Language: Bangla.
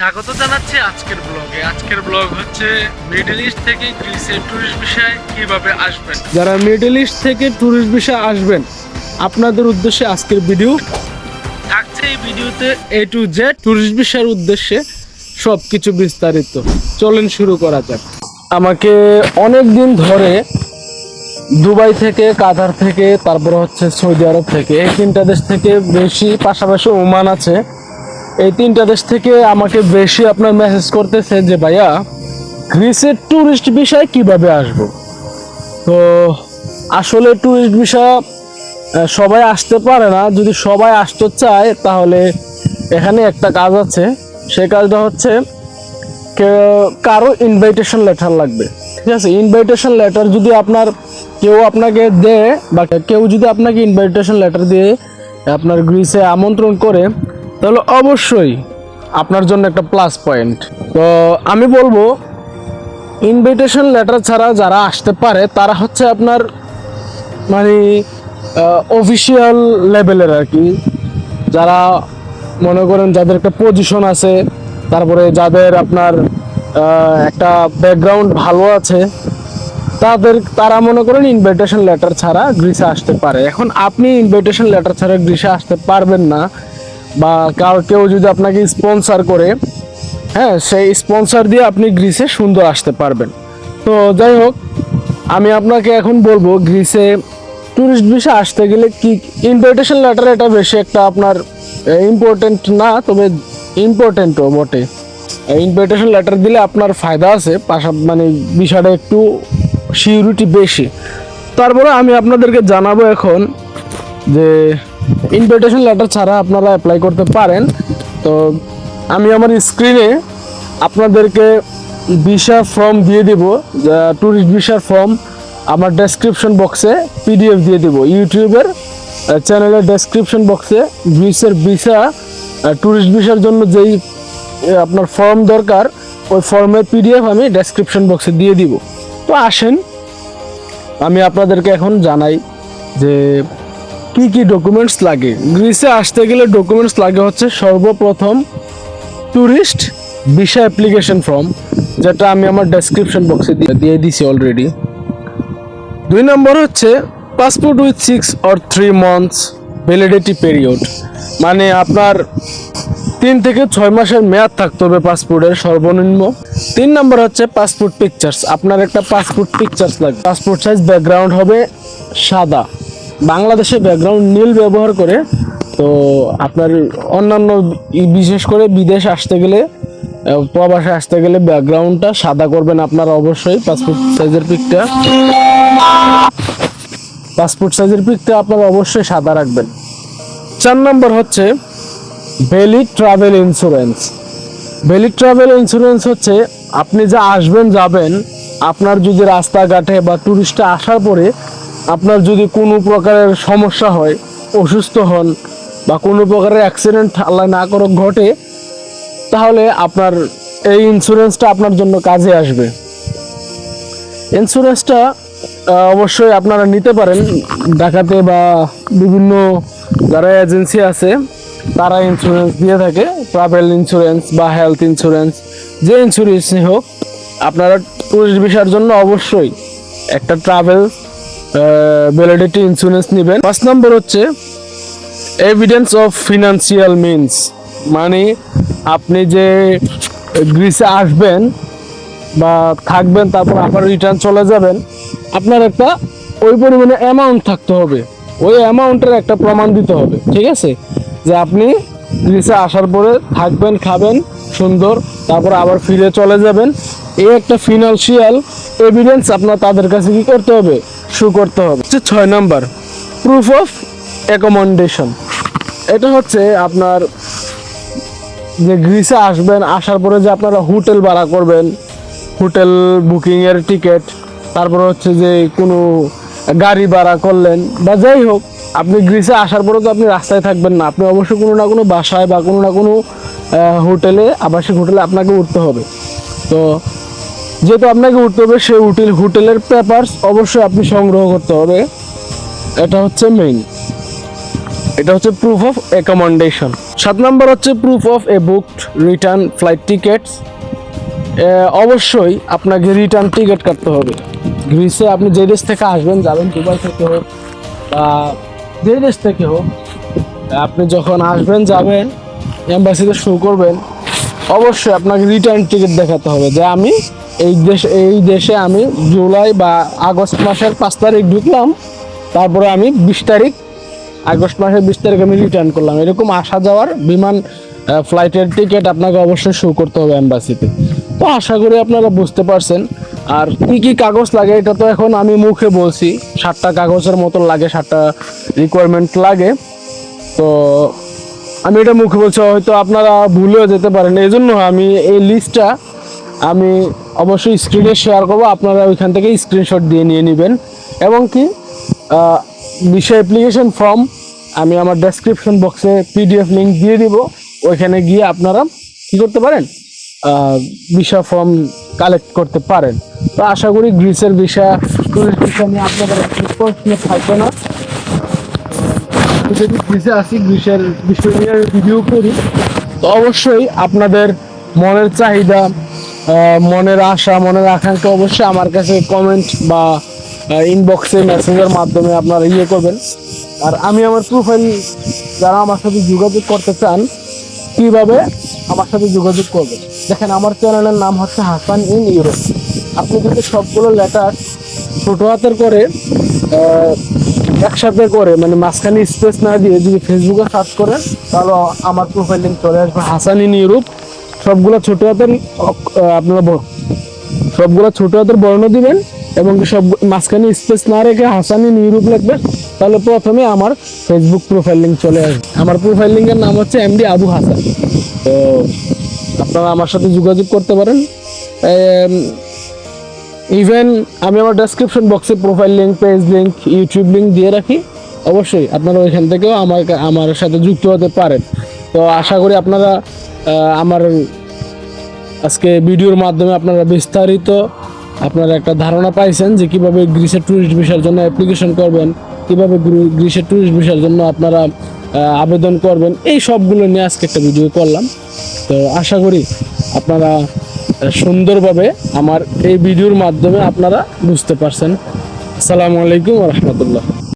স্বাগত জানাচ্ছি আজকের ব্লগে আজকের ব্লগ হচ্ছে মিডল ইস্ট থেকে গ্রিসে ট্যুরিস্ট বিষয়ে কীভাবে আসবেন? যারা মিডল ইস্ট থেকে ট্যুরিস্ট বিষয়ে আসবেন, আপনাদের উদ্দেশ্যে আজকের ভিডিও থাকছে এই ভিডিওতে এ টু জেড ট্যুরিস্ট বিষয়ের উদ্দেশ্যে সব কিছু বিস্তারিত। চলেন শুরু করা যাক। আমাকে অনেক দিন ধরে দুবাই থেকে, কাতার থেকে, তারপরে হচ্ছে সৌদি আরব থেকে, এই তিনটা দেশ থেকে বেশি পাশাপাশি ওমান আছে। এই তিনটা দেশ থেকে আমাকে বেশি আপনার মেসেজ করতেছে যে, ভাইয়া গ্রিসের ট্যুরিস্ট বিষয় কীভাবে আসব? তো আসলে ট্যুরিস্ট বিষয় সবাই আসতে পারে না। যদি সবাই আসতে চায়, তাহলে এখানে একটা কাজ আছে। সেই কাজটা হচ্ছে কারও ইনভাইটেশন লেটার লাগবে। ঠিক আছে? ইনভাইটেশন লেটার যদি আপনার কেউ আপনাকে দেয় বা কেউ যদি আপনাকে ইনভাইটেশন লেটার দিয়ে আপনার গ্রিসে আমন্ত্রণ করে তাহলে অবশ্যই আপনার জন্য একটা প্লাস পয়েন্ট তো আমি বলব ইনভাইটেশন লেটার ছাড়া যারা আসতে পারে, তারা হচ্ছে আপনার মানে অফিসিয়াল লেভেলের আর কি। যারা মনে করেন যাদের একটা পজিশন আছে, তারপরে যাদের আপনার একটা ব্যাকগ্রাউন্ড ভালো আছে, তাদের, তারা মনে করেন ইনভাইটেশন লেটার ছাড়া গ্রিসে আসতে পারে। এখন আপনি ইনভাইটেশন লেটার ছাড়া গ্রিসে আসতে পারবেন না। বা কার কেউ যদি আপনাকে স্পন্সর করে হ্যাঁ সেই স্পন্সর দিয়ে আপনি গ্রিসে সুন্দর আসতে পারবেন। তো যাই হোক, আমি আপনাকে এখন বলব গ্রিসে ট্যুরিস্ট ভিসা আসতে গেলে কি ইনভাইটেশন লেটার এটা বেশি একটা আপনার ইম্পর্টেন্ট না, তবে ইম্পর্টেন্টও বটে। ইনভাইটেশন লেটার দিলে আপনার ফায়দা আছে, পাশা মানে বিষয়টা একটু সিউরিটি বেশি। তারপরে আমি আপনাদেরকে জানাব এখন যে ইনভিটেশন লেটার ছাড়া আপনারা অ্যাপ্লাই করতে পারেন। তো আমি আমার স্ক্রিনে আপনাদেরকে ভিসা ফর্ম দিয়ে দিব ট্যুরিস্ট ভিসার ফর্ম আমার ডেসক্রিপশন বক্সে পিডিএফ দিয়ে দিব। ইউটিউবের চ্যানেলের ডেসক্রিপশন বক্সে গ্রিসের ভিসা ট্যুরিস্ট ভিসার জন্য যেই আপনার ফর্ম দরকার, ওই ফর্মের পিডিএফ আমি ডেসক্রিপশন বক্সে দিয়ে দিব। তো আসেন, আমি আপনাদেরকে এখন জানাই যে কি কি ডকুমেন্টস লাগে? গ্রিসে আসতে গেলে ডকুমেন্টস লাগে হচ্ছে সর্বপ্রথম ট্যুরিস্ট ভিসা অ্যাপ্লিকেশন ফর্ম যেটা আমি আমার ডেসক্রিপশন বক্সে দিয়ে দিয়ে দিছি অলরেডি দুই নম্বর হচ্ছে passport with six or three months validity period মানে আপনার তিন থেকে ছয় মাসের মেয়াদ থাকতে হবে পাসপোর্টের সর্বনিম্ন। তিন নম্বর হচ্ছে পাসপোর্ট পিকচার্স আপনার একটা পাসপোর্ট পিকচার্স লাগবে পাসপোর্ট সাইজ ব্যাকগ্রাউন্ড হবে সাদা। বাংলাদেশে ব্যাকগ্রাউন্ড নীল ব্যবহার করে, তো আপনার অন্যান্য বিশেষ করে বিদেশ আসতে গেলে প্রবাসে আসতে গেলে ব্যাকগ্রাউন্ডটা সাদা করবেন আপনারা অবশ্যই পাসপোর্ট সাইজের পিকটা। পাসপোর্ট সাইজের পিকটা আপনারা অবশ্যই সাদা রাখবেন। চার নম্বর হচ্ছে valid travel insurance valid travel insurance হচ্ছে আপনি যা আসবেন, যাবেন, আপনার যদি রাস্তাঘাটে বা ট্যুরিস্টে আসার পরে আপনার যদি কোনো প্রকারের সমস্যা হয়, অসুস্থ হন বা কোনো প্রকারের অ্যাক্সিডেন্ট আল্লাহ না করুক ঘটে, তাহলে আপনার এই ইন্স্যুরেন্সটা আপনার জন্য কাজে আসবে। ইন্স্যুরেন্সটা অবশ্যই আপনারা নিতে পারেন। ঢাকাতে বা বিভিন্ন যারা এজেন্সি আছে, তারা ইন্স্যুরেন্স দিয়ে থাকে। ট্রাভেল ইন্স্যুরেন্স বা হেলথ ইন্স্যুরেন্স যে ইন্স্যুরেন্সই হোক, আপনারা টুরিস্ট ভিসার জন্য অবশ্যই একটা ট্রাভেল ভ্যালিডিটি ইন্স্যুরেন্স নেবেন। পাঁচ নম্বর হচ্ছে এভিডেন্স অফ ফিনান্সিয়াল মিনস মানে আপনি যে গ্রিসে আসবেন বা থাকবেন, তারপর আবার রিটার্ন চলে যাবেন, আপনার একটা ওই পরিমাণে অ্যামাউন্ট থাকতে হবে। ওই অ্যামাউন্টের একটা প্রমাণ দিতে হবে, ঠিক আছে? যে আপনি গ্রিসে আসার পরে থাকবেন, খাবেন, সুন্দর, তারপর আবার ফিরে চলে যাবেন। এই একটা ফিনান্সিয়াল এভিডেন্স আপনার তাদের কাছে কি করতে হবে? শু করতে হবে। হচ্ছে ছয় নাম্বার প্রুফ অফ অ্যাকোমোডেশন এটা হচ্ছে আপনার যে গ্রিসে আসবেন, আসার পরে যে আপনারা হোটেল ভাড়া করবেন, হোটেল বুকিংয়ের টিকিট, তারপরে হচ্ছে যে কোনো গাড়ি ভাড়া করলেন, বা যাই হোক, আপনি গ্রিসে আসার পরে তো আপনি রাস্তায় থাকবেন না। আপনি অবশ্যই কোনো না কোনো বাসায় বা কোনো না কোনো হোটেলে, আবাসিক হোটেলে আপনাকে উঠতে হবে। তো যেহেতু আপনাকে উঠতে হবে সেই হোটেল হোটেলের পেপারস, অবশ্যই আপনি সংগ্রহ করতে হবে। এটা হচ্ছে মেইন এটা হচ্ছে প্রুফ অফ অ্যাকোমোডেশন সাত নম্বর হচ্ছে proof of a booked return flight tickets অবশ্যই আপনাকে রিটার্ন টিকিট কাটতে হবে। গ্রিসে আপনি যে দেশ থেকে আসবেন, যাবেন, দুবাই থেকে হোক বা যে দেশ থেকে হোক, আপনি যখন আসবেন, যাবেন এম্বাসিতে শো করবেন অবশ্যই আপনাকে রিটার্ন টিকিট দেখাতে হবে যে আমি এই দেশ এই দেশে আমি জুলাই বা আগস্ট মাসের পাঁচ তারিখ ঢুকলাম, তারপরে আমি বিশ তারিখ, আগস্ট মাসের বিশ তারিখ আমি রিটার্ন করলাম। এরকম আসা যাওয়ার বিমান ফ্লাইটের টিকিট আপনাকে অবশ্যই শো করতে হবে অ্যাম্বাসিতে তো আশা করি আপনারা বুঝতে পারছেন। আর কি কি কাগজ লাগে এটা তো এখন আমি মুখে বলছি। সাতটা কাগজের মতো লাগে, সাতটা রিকোয়ারমেন্ট লাগে। তো আমি এটা মুখে বলছি, হয়তো আপনারা ভুলেও যেতে পারেন। এই জন্য আমি এই লিস্টটা আমি অবশ্যই স্ক্রিনে শেয়ার করব। আপনারা ওইখান থেকে স্ক্রিনশট দিয়ে নিয়ে নেবেন। এবং কি বিষয় অ্যাপ্লিকেশন ফর্ম আমি আমার ডেসক্রিপশন বক্সে পিডিএফ লিঙ্ক দিয়ে দিব। ওইখানে গিয়ে আপনারা কি করতে পারেন? ভিসা ফর্ম কালেক্ট করতে পারেন। তো আশা করি গ্রিসের ভিসা নিয়ে আপনাদের থাকবে না। যদি গ্রিসে আসি গ্রিসের ভিডিও করি, তো অবশ্যই আপনাদের মনের চাহিদা মনের আশা, মনের আকাঙ্ক্ষা অবশ্যই আমার কাছে কমেন্ট বা ইনবক্সে মেসেজের মাধ্যমে আপনারা ইয়ে করবেন। আর আমি আমার প্রোফাইল যারা আমার সাথে যোগাযোগ করতে চান, কীভাবে আমার সাথে যোগাযোগ করবেন? দেখেন, আমার চ্যানেলের নাম হচ্ছে হাসান ইন ইউরোপ। আপনি যদি সবগুলো লেটার ছোটো হাতের করে একসাথে করে মানে মাঝখানে স্পেস না দিয়ে যদি ফেসবুকে সার্চ করেন, তাহলে আমার প্রোফাইল লিঙ্ক চলে আসবে। হাসানি ইন ইউরোপ সবগুলো ছোট হাতের আপনারা সবগুলো ছোট হাতের বর্ণ দিবেন এবং সব মাঝখানে স্পেস না রেখে হাসানি ইন ইউরোপ লিখবেন তাহলে প্রথমে আমার ফেসবুক প্রোফাইল লিঙ্ক চলে আসবে। আমার প্রোফাইল লিঙ্কের নাম হচ্ছে এমডি আবু হাসান। তো আপনারা আমার সাথে যোগাযোগ করতে পারেন। ইভেন আমি আমার ডেসক্রিপশন বক্সে profile link page link YouTube link দিয়ে রাখি। অবশ্যই আপনারা ওইখান থেকেও আমার আমার সাথে যুক্ত হতে পারেন। তো আশা করি আপনারা আমার আজকে ভিডিওর মাধ্যমে আপনারা বিস্তারিত আপনারা একটা ধারণা পাইছেন যে কীভাবে গ্রিসের ট্যুরিস্ট ভিসার জন্য অ্যাপ্লিকেশন করবেন, কীভাবে গ্রি- গ্রিসের ট্যুরিস্ট ভিসার জন্য আপনারা আবেদন করবেন, এই সবগুলো নিয়ে আজকে একটা ভিডিও করলাম। তো আশা করি আপনারা সুন্দরভাবে আমার এই ভিডিওর মাধ্যমে আপনারা বুঝতে পারছেন। আসসালামু আলাইকুম রহমতুল্লাহ।